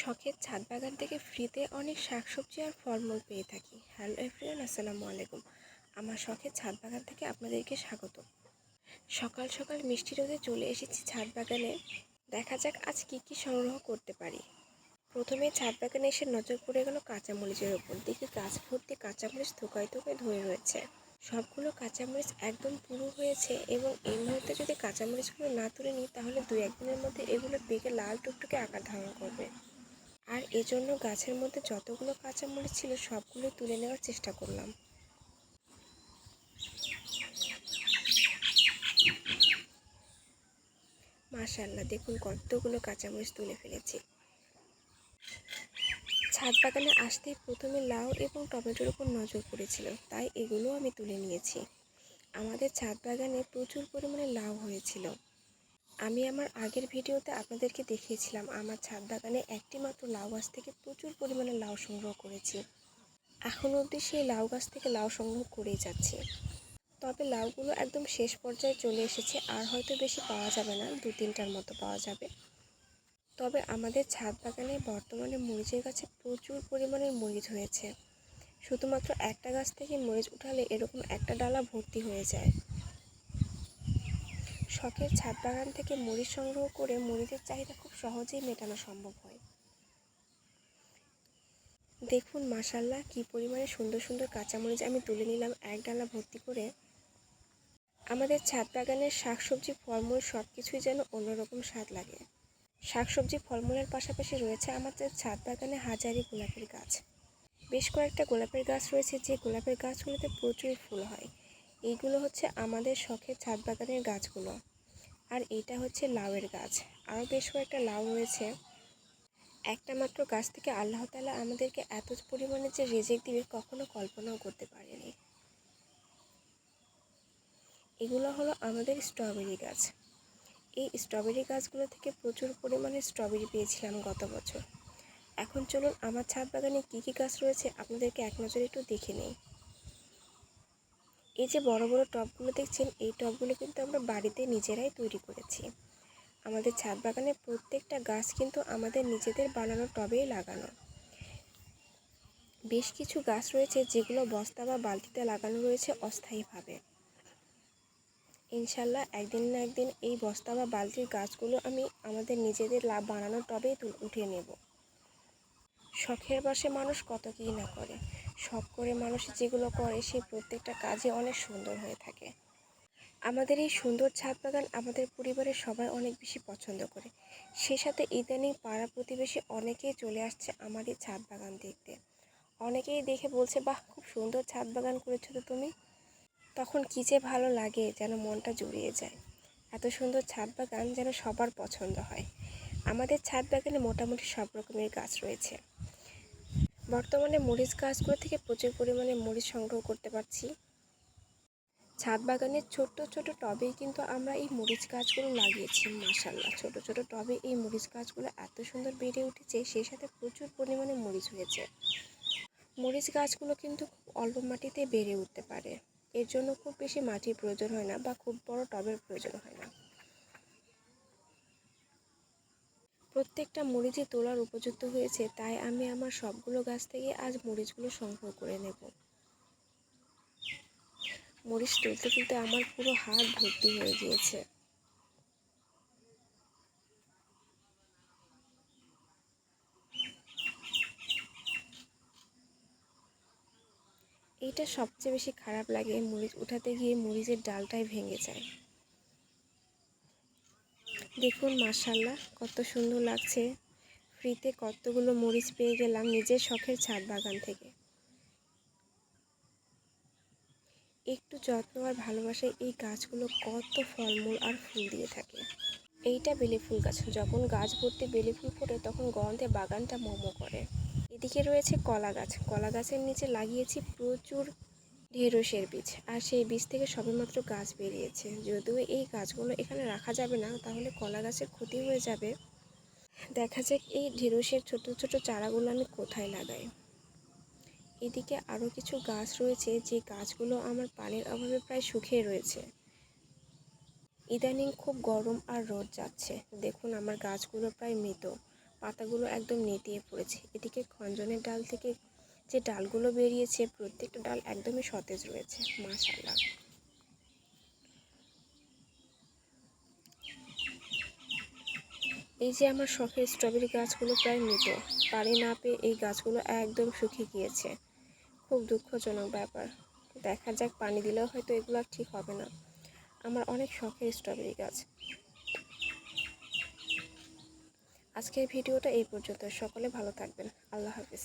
শখের ছাদ বাগান থেকে ফ্রিতে অনেক শাকসবজি আর ফলমূল পেয়ে থাকি। হ্যালো এভরিওয়ান আসসালামু আলাইকুম। আমার শখের ছাদ বাগান থেকে আপনাদেরকে স্বাগত। সকাল সকাল মিষ্টি রোদে চলে এসেছি ছাদ বাগানে দেখা যাক আজ কি কি সংগ্রহ করতে পারি। প্রথমে ছাদ বাগানে এসে নজর পড়ে গেল কাঁচামরিচের ওপর। দেখি গাছ ভর্তি কাঁচামরিচ থোকায় থোকায় ধরে রয়েছে। সবগুলো কাঁচামরিচ একদম পুরো হয়েছে এবং এই মুহূর্তে যদি কাঁচামরিচগুলো না তুলে নিই, তাহলে দু একদিনের মধ্যে এগুলো পেকে লাল টুকটুকে আকার ধারণ করবে। এজন্য গাছের মধ্যে যতগুলো কাঁচামরিচ ছিল, সবগুলো তুলে নেওয়ার চেষ্টা করলাম। মাশাল্লাহ দেখুন কতগুলো কাঁচামরিচ তুলে ফেলেছি। ছাদ বাগানে আসতেই প্রথমে লাউ এবং টমেটোর উপর নজর পড়েছিল, তাই এগুলো আমি তুলে নিয়েছি। আমাদের ছাদ বাগানে প্রচুর পরিমাণে লাউ হয়েছিল। আমি আমার আগের ভিডিওতে আপনাদেরকে দেখিয়েছিলাম, আমার ছাদ বাগানে একটি মাত্র লাউ গাছ থেকে প্রচুর পরিমাণে লাউ সংগ্রহ করেছি। এখন অবধি সেই লাউ গাছ থেকে লাউ সংগ্রহ করেই যাচ্ছি। তবে লাউগুলো একদম শেষ পর্যায়ে চলে এসেছে, আর হয়তো বেশি পাওয়া যাবে না, দু তিনটার মতো পাওয়া যাবে। তবে আমাদের ছাদ বাগানে বর্তমানে মরিচের গাছে প্রচুর পরিমাণের মরিচ হয়েছে। শুধুমাত্র একটা গাছ থেকে মরিচ উঠালে এরকম একটা ডালা ভর্তি হয়ে যায়। শখের ছাদ বাগান থেকে মরিচ সংগ্রহ করে মরিচের চাহিদা খুব সহজেই মেটানো সম্ভব হয়। দেখুন মাসাল্লাহ কি পরিমাণে সুন্দর সুন্দর কাঁচামরিচ আমি তুলে নিলাম, এক ডালা ভর্তি করে। আমাদের ছাদ বাগানের শাকসবজি, ফলমূল সব কিছুই যেন অন্যরকম স্বাদ লাগে। শাকসবজি, ফলমূলের পাশাপাশি রয়েছে আমাদের ছাদ বাগানে হাজারি গোলাপের গাছ। বেশ কয়েকটা গোলাপের গাছ রয়েছে, যে গোলাপের গাছগুলোতে প্রচুর ফুল হয়। এইগুলো হচ্ছে আমাদের শখের ছাদ বাগানের গাছগুলো। আর এটা হচ্ছে লাউয়ের গাছ। আরও বেশ কয়েকটা লাউ রয়েছে। একটা মাত্র গাছ থেকে আল্লাহ তালা আমাদেরকে এত পরিমাণে যে রেজেক দিবে কখনো কল্পনাও করতে পারেনি। এগুলো হলো আমাদের স্ট্রবেরি গাছ। এই স্ট্রবেরি গাছগুলো থেকে প্রচুর পরিমাণে স্ট্রবেরি পেয়েছিলাম গত বছর। এখন চলুন আমার ছাদ বাগানে কী কী গাছ রয়েছে আপনাদেরকে এক নজরে একটু দেখে নেই। এই যে বড় বড় টবগুলো দেখছেন, এই টবগুলো কিন্তু আমরা বাড়িতে নিজেরাই তৈরি করেছি। আমাদের ছাদ বাগানে প্রত্যেকটা গাছ কিন্তু আমাদের নিজেদের বানানো টবেই লাগানো। বেশ কিছু গাছ রয়েছে যেগুলো বস্তা বা বালতিতে লাগানো রয়েছে অস্থায়ীভাবে। ইনশাল্লাহ একদিন না একদিন এই বস্তা বা বালতির গাছগুলো আমি আমাদের নিজেদের লাভ বানানোর টবেই উঠিয়ে নেব। শখের বসে মানুষ কত কী না করে। শখ করে মানুষ যেগুলো করে সেই প্রত্যেকটা কাজে অনেক সুন্দর হয়ে থাকে। আমাদের এই সুন্দর ছাদ বাগান আমাদের পরিবারের সবাই অনেক বেশি পছন্দ করে। সে সাথে ইদানিং পাড়া প্রতিবেশী অনেকেই চলে আসছে এই ছাদ বাগান দেখতে। অনেকেই দেখে বলছে, বাহ, খুব সুন্দর ছাদ বাগান করেছ তো তুমি। তখন কী যে ভালো লাগে যেন মনটা জুড়িয়ে যায়। এত সুন্দর ছাদ বাগান যেন সবার পছন্দ হয়। আমাদের ছাদ বাগানে মোটামুটি সব রকমের গাছ রয়েছে। বর্তমানে মরিচ গাছগুলো থেকে প্রচুর পরিমাণে মরিচ সংগ্রহ করতে পারছি। ছাদ বাগানের ছোট্ট ছোট টবেই কিন্তু আমরা এই মরিচ গাছগুলো লাগিয়েছি মাসাল্লাহ ছোট ছোট টবে এই মরিচ গাছগুলো এত সুন্দর বেড়ে উঠেছে, সেই সাথে প্রচুর পরিমাণে মরিচ হয়েছে। মরিচ গাছগুলো কিন্তু খুব অল্প মাটিতে বেড়ে উঠতে পারে। এর জন্য খুব বেশি মাটির প্রয়োজন হয় না বা খুব বড় টবের প্রয়োজন হয় না। প্রত্যেকটা মরিচই তোলার উপযুক্ত হয়েছে, তাই আমি আমার সবগুলো গাছ থেকে আজ মরিচগুলো সংগ্রহ করে নেব। মরিচ তুলতে তুলতে আমার পুরো হাত ভর্তি হয়ে গিয়েছে। এইটা সবচেয়ে বেশি খারাপ লাগে, মরিচ উঠাতে গিয়ে মরিচের ডালটাই ভেঙে যায়। দেখুন মার্শাল্লাহ কত সুন্দর লাগছে। ফ্রিতে কতগুলো মরিচ পেয়ে গেলাম নিজের শখের ছাদ বাগান থেকে। একটু যত্ন আর ভালোবাসায় এই গাছগুলো কত ফলমূল আর ফুল দিয়ে থাকে। এইটা বেলি ফুল গাছ। যখন গাছ ভর্তি বেলি ফুল ফোটে, তখন গন্ধে বাগানটা মোমো করে। এদিকে রয়েছে কলা গাছ। কলা গাছের নিচে লাগিয়েছি প্রচুর ঢেঁড়সের বীজ। আর সেই বীজ থেকে সবেমাত্র গাছ বেরিয়েছে। যদিও এই গাছগুলো এখানে রাখা যাবে না, তাহলে কলা গাছের ক্ষতি হয়ে যাবে। দেখা যাক এই ঢেঁড়সের ছোট ছোট চারাগুলো আমি কোথায় লাগাই। এদিকে আরও কিছু গাছ রয়েছে, যে গাছগুলো আমার পানির অভাবে প্রায় শুকিয়ে রয়েছে। ইদানিং খুব গরম আর রোদ যাচ্ছে। দেখুন, আমার গাছগুলো প্রায় মৃত। পাতাগুলো একদম নেতিয়ে পড়েছে। এদিকে খঞ্জনের ডাল থেকে যে ডালগুলো বেরিয়েছে, প্রত্যেকটা ডাল একদমই সতেজ রয়েছে মাশাল্লাহ এই যে আমার শখের স্ট্রবেরি গাছগুলো প্রায় মৃত, পানি না পেয়ে এই গাছগুলো একদম শুকিয়ে গিয়েছে। খুব দুঃখজনক ব্যাপার। দেখা যাক, পানি দিলেও হয়তো এগুলো ঠিক হবে না। আমার অনেক শখের স্ট্রবেরি গাছ। আজকের ভিডিওটা এই পর্যন্ত। সকলে ভালো থাকবেন। আল্লাহ হাফিজ।